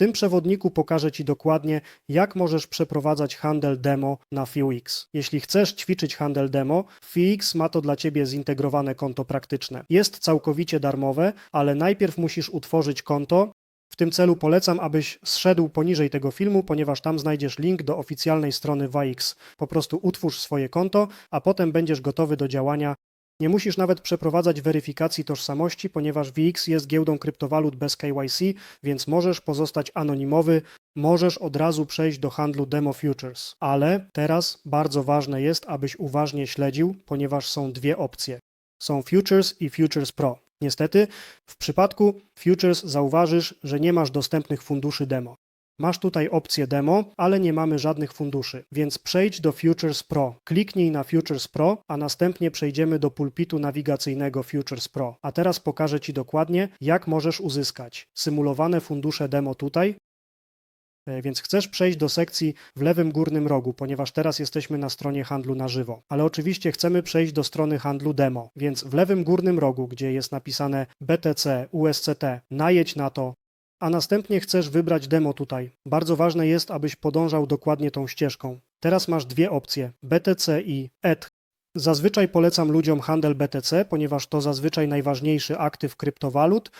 tym przewodniku pokażę Ci dokładnie, jak możesz przeprowadzać handel demo na FUX. Jeśli chcesz ćwiczyć handel demo, FUX ma to dla Ciebie zintegrowane konto praktyczne. Jest całkowicie darmowe, ale najpierw musisz utworzyć konto, w tym celu polecam, abyś zszedł poniżej tego filmu, ponieważ tam znajdziesz link do oficjalnej strony WAX. Po prostu utwórz swoje konto, a potem będziesz gotowy do działania. Nie musisz nawet przeprowadzać weryfikacji tożsamości, ponieważ VX jest giełdą kryptowalut bez KYC, więc możesz pozostać anonimowy, możesz od razu przejść do handlu demo futures. Ale teraz bardzo ważne jest, abyś uważnie śledził, ponieważ są dwie opcje. Są Futures i Futures Pro. Niestety, w przypadku Futures zauważysz, że nie masz dostępnych funduszy demo. Masz tutaj opcję demo, ale nie mamy żadnych funduszy, więc przejdź do Futures Pro. Kliknij na Futures Pro, a następnie przejdziemy do pulpitu nawigacyjnego Futures Pro. A teraz pokażę Ci dokładnie, jak możesz uzyskać symulowane fundusze demo tutaj, E, Więc chcesz przejść do sekcji w lewym górnym rogu, ponieważ teraz jesteśmy na stronie handlu na żywo. Ale oczywiście chcemy przejść do strony handlu demo, więc w lewym górnym rogu, gdzie jest napisane BTC, USCT, najedź na to, a następnie chcesz wybrać demo tutaj. Bardzo ważne jest, abyś podążał dokładnie tą ścieżką. Teraz masz dwie opcje: BTC i ETH. Zazwyczaj polecam ludziom handel BTC, ponieważ to zazwyczaj najważniejszy aktyw kryptowalut,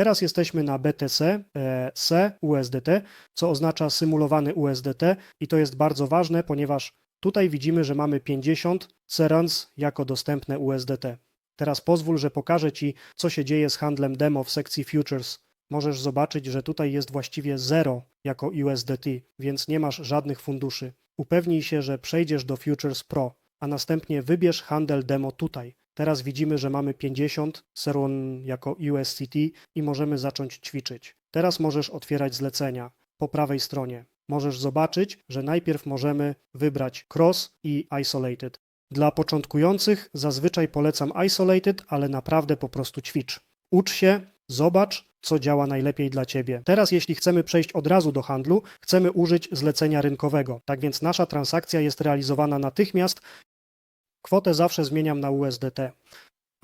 Teraz jesteśmy na BTC e, C USDT, co oznacza symulowany USDT i to jest bardzo ważne, ponieważ tutaj widzimy, że mamy 50 cerans jako dostępne USDT. Teraz pozwól, że pokażę Ci, co się dzieje z handlem demo w sekcji Futures. Możesz zobaczyć, że tutaj jest właściwie 0 jako USDT, więc nie masz żadnych funduszy. Upewnij się, że przejdziesz do Futures Pro, a następnie wybierz handel demo tutaj. Teraz widzimy, że mamy 50 seron jako USCT i możemy zacząć ćwiczyć. Teraz możesz otwierać zlecenia po prawej stronie. Możesz zobaczyć, że najpierw możemy wybrać Cross i Isolated. Dla początkujących zazwyczaj polecam Isolated, ale naprawdę po prostu ćwicz. Ucz się, zobacz, co działa najlepiej dla Ciebie. Teraz, jeśli chcemy przejść od razu do handlu, chcemy użyć zlecenia rynkowego. Tak więc nasza transakcja jest realizowana natychmiast Kwotę zawsze zmieniam na USDT.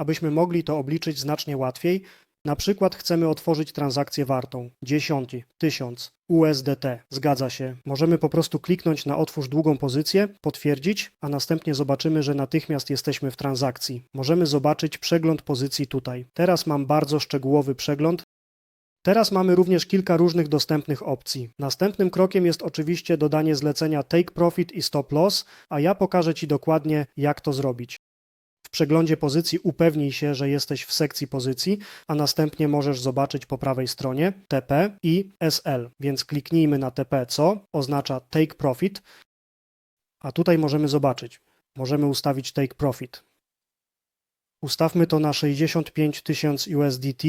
Abyśmy mogli to obliczyć znacznie łatwiej, na przykład chcemy otworzyć transakcję wartą 10, 1000 USDT. Zgadza się. Możemy po prostu kliknąć na otwórz długą pozycję, potwierdzić, a następnie zobaczymy, że natychmiast jesteśmy w transakcji. Możemy zobaczyć przegląd pozycji tutaj. Teraz mam bardzo szczegółowy przegląd, Teraz mamy również kilka różnych dostępnych opcji. Następnym krokiem jest oczywiście dodanie zlecenia Take Profit i Stop Loss, a ja pokażę Ci dokładnie, jak to zrobić. W przeglądzie pozycji upewnij się, że jesteś w sekcji pozycji, a następnie możesz zobaczyć po prawej stronie TP i SL. Więc kliknijmy na TP, co oznacza Take Profit, a tutaj możemy zobaczyć. Możemy ustawić Take Profit. Ustawmy to na 65 tysięcy USDT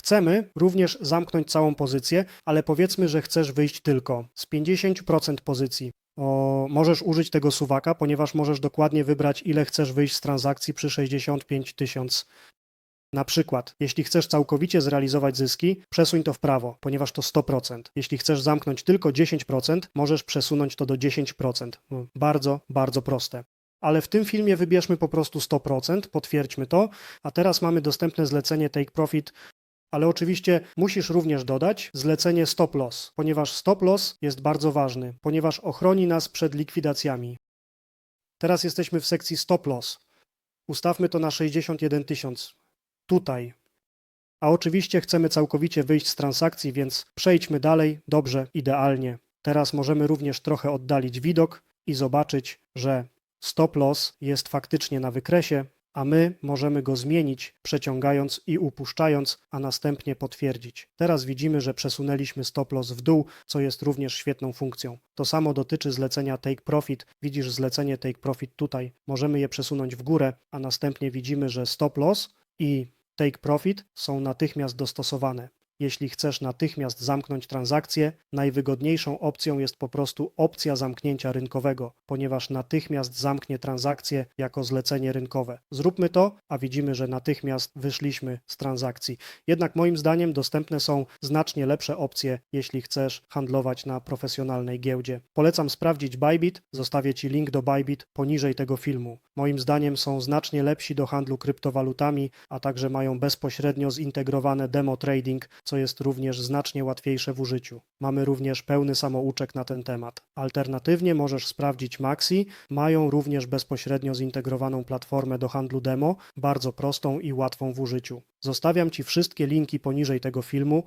Chcemy również zamknąć całą pozycję, ale powiedzmy, że chcesz wyjść tylko z 50% pozycji. O, możesz użyć tego suwaka, ponieważ możesz dokładnie wybrać, ile chcesz wyjść z transakcji przy 65 tysiąc. Na przykład, jeśli chcesz całkowicie zrealizować zyski, przesuń to w prawo, ponieważ to 100%. Jeśli chcesz zamknąć tylko 10%, możesz przesunąć to do 10%. No, bardzo, bardzo proste. Ale w tym filmie wybierzmy po prostu 100%, potwierdźmy to, a teraz mamy dostępne zlecenie Take Profit ale oczywiście musisz również dodać zlecenie stop loss, ponieważ stop loss jest bardzo ważny, ponieważ ochroni nas przed likwidacjami. Teraz jesteśmy w sekcji stop loss. Ustawmy to na 61 tysiąc. Tutaj. A oczywiście chcemy całkowicie wyjść z transakcji, więc przejdźmy dalej. Dobrze, idealnie. Teraz możemy również trochę oddalić widok i zobaczyć, że stop loss jest faktycznie na wykresie, a my możemy go zmienić, przeciągając i upuszczając, a następnie potwierdzić. Teraz widzimy, że przesunęliśmy stop loss w dół, co jest również świetną funkcją. To samo dotyczy zlecenia Take Profit. Widzisz zlecenie Take Profit tutaj. Możemy je przesunąć w górę, a następnie widzimy, że stop loss i Take Profit są natychmiast dostosowane. Jeśli chcesz natychmiast zamknąć transakcję, najwygodniejszą opcją jest po prostu opcja zamknięcia rynkowego, ponieważ natychmiast zamknie transakcję jako zlecenie rynkowe. Zróbmy to, a widzimy, że natychmiast wyszliśmy z transakcji. Jednak moim zdaniem dostępne są znacznie lepsze opcje, jeśli chcesz handlować na profesjonalnej giełdzie. Polecam sprawdzić Bybit, zostawię Ci link do Bybit poniżej tego filmu. Moim zdaniem są znacznie lepsi do handlu kryptowalutami, a także mają bezpośrednio zintegrowane demo trading, co jest również znacznie łatwiejsze w użyciu. Mamy również pełny samouczek na ten temat. Alternatywnie możesz sprawdzić Maxi, mają również bezpośrednio zintegrowaną platformę do handlu demo, bardzo prostą i łatwą w użyciu. Zostawiam Ci wszystkie linki poniżej tego filmu,